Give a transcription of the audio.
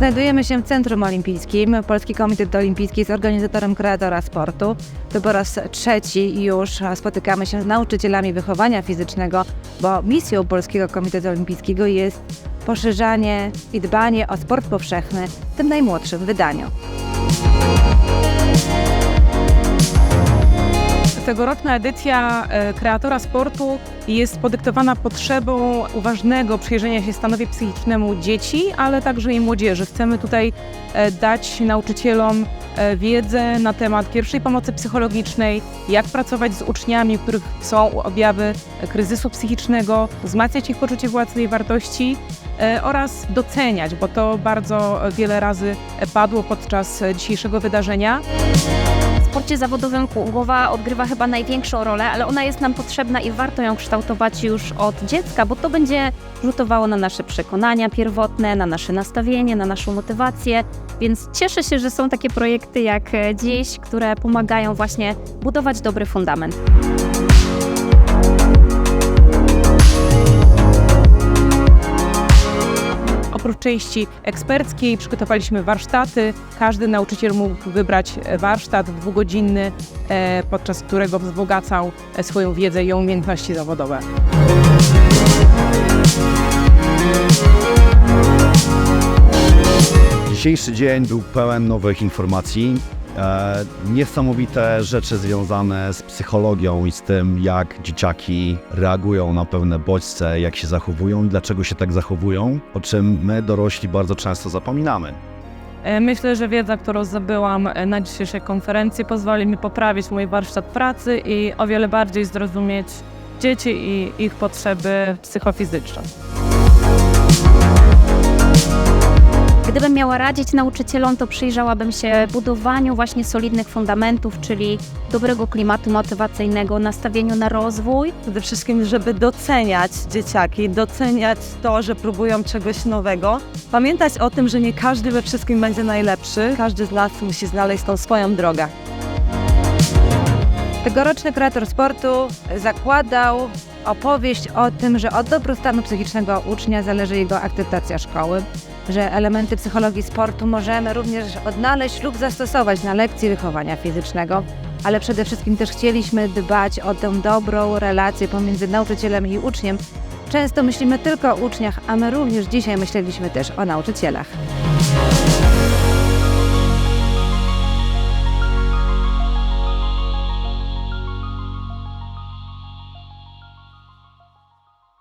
Znajdujemy się w Centrum Olimpijskim. Polski Komitet Olimpijski jest organizatorem kreatora sportu. To po raz trzeci już spotykamy się z nauczycielami wychowania fizycznego, bo misją Polskiego Komitetu Olimpijskiego jest poszerzanie i dbanie o sport powszechny w tym najmłodszym wydaniu. Tegoroczna edycja e, Kreatora Sportu jest podyktowana potrzebą uważnego przyjrzenia się stanowi psychicznemu dzieci, ale także i młodzieży. Chcemy tutaj e, dać nauczycielom e, wiedzę na temat pierwszej pomocy psychologicznej, jak pracować z uczniami, których są objawy kryzysu psychicznego, wzmacniać ich poczucie własnej wartości oraz doceniać, bo to bardzo wiele razy padło podczas dzisiejszego wydarzenia. Sporcie zawodowym głowa odgrywa chyba największą rolę, ale ona jest nam potrzebna i warto ją kształtować już od dziecka, bo to będzie rzutowało na nasze przekonania pierwotne, na nasze nastawienie, na naszą motywację. Więc cieszę się, że są takie projekty jak dziś, które pomagają właśnie budować dobry fundament. Oprócz części eksperckiej przygotowaliśmy warsztaty. Każdy nauczyciel mógł wybrać warsztat dwugodzinny, e, podczas którego wzbogacał e, swoją wiedzę i umiejętności zawodowe. Dzisiejszy dzień był pełen nowych informacji. E, niesamowite rzeczy związane z psychologią i z tym, jak dzieciaki reagują na pewne bodźce, jak się zachowują i dlaczego się tak zachowują, o czym my dorośli bardzo często zapominamy. E, Myślę, że wiedza, którą zdobyłam e, na dzisiejszej konferencji pozwoli mi poprawić mój warsztat pracy i o wiele bardziej zrozumieć dzieci i ich potrzeby psychofizyczne. Miała radzić nauczycielom, to przyjrzałabym się budowaniu właśnie solidnych fundamentów, czyli dobrego klimatu motywacyjnego, nastawieniu na rozwój. Przede wszystkim, żeby doceniać dzieciaki, doceniać to, że próbują czegoś nowego. Pamiętać o tym, że nie każdy we wszystkim będzie najlepszy. Każdy z nas musi znaleźć tą swoją drogę. Tegoroczny kreator sportu zakładał opowieść o tym, że od dobrostanu psychicznego ucznia zależy jego akceptacja szkoły, że elementy psychologii sportu możemy również odnaleźć lub zastosować na lekcji wychowania fizycznego, ale przede wszystkim też chcieliśmy dbać o tę dobrą relację pomiędzy nauczycielem i uczniem. Często myślimy tylko o uczniach, a my również dzisiaj myśleliśmy też o nauczycielach.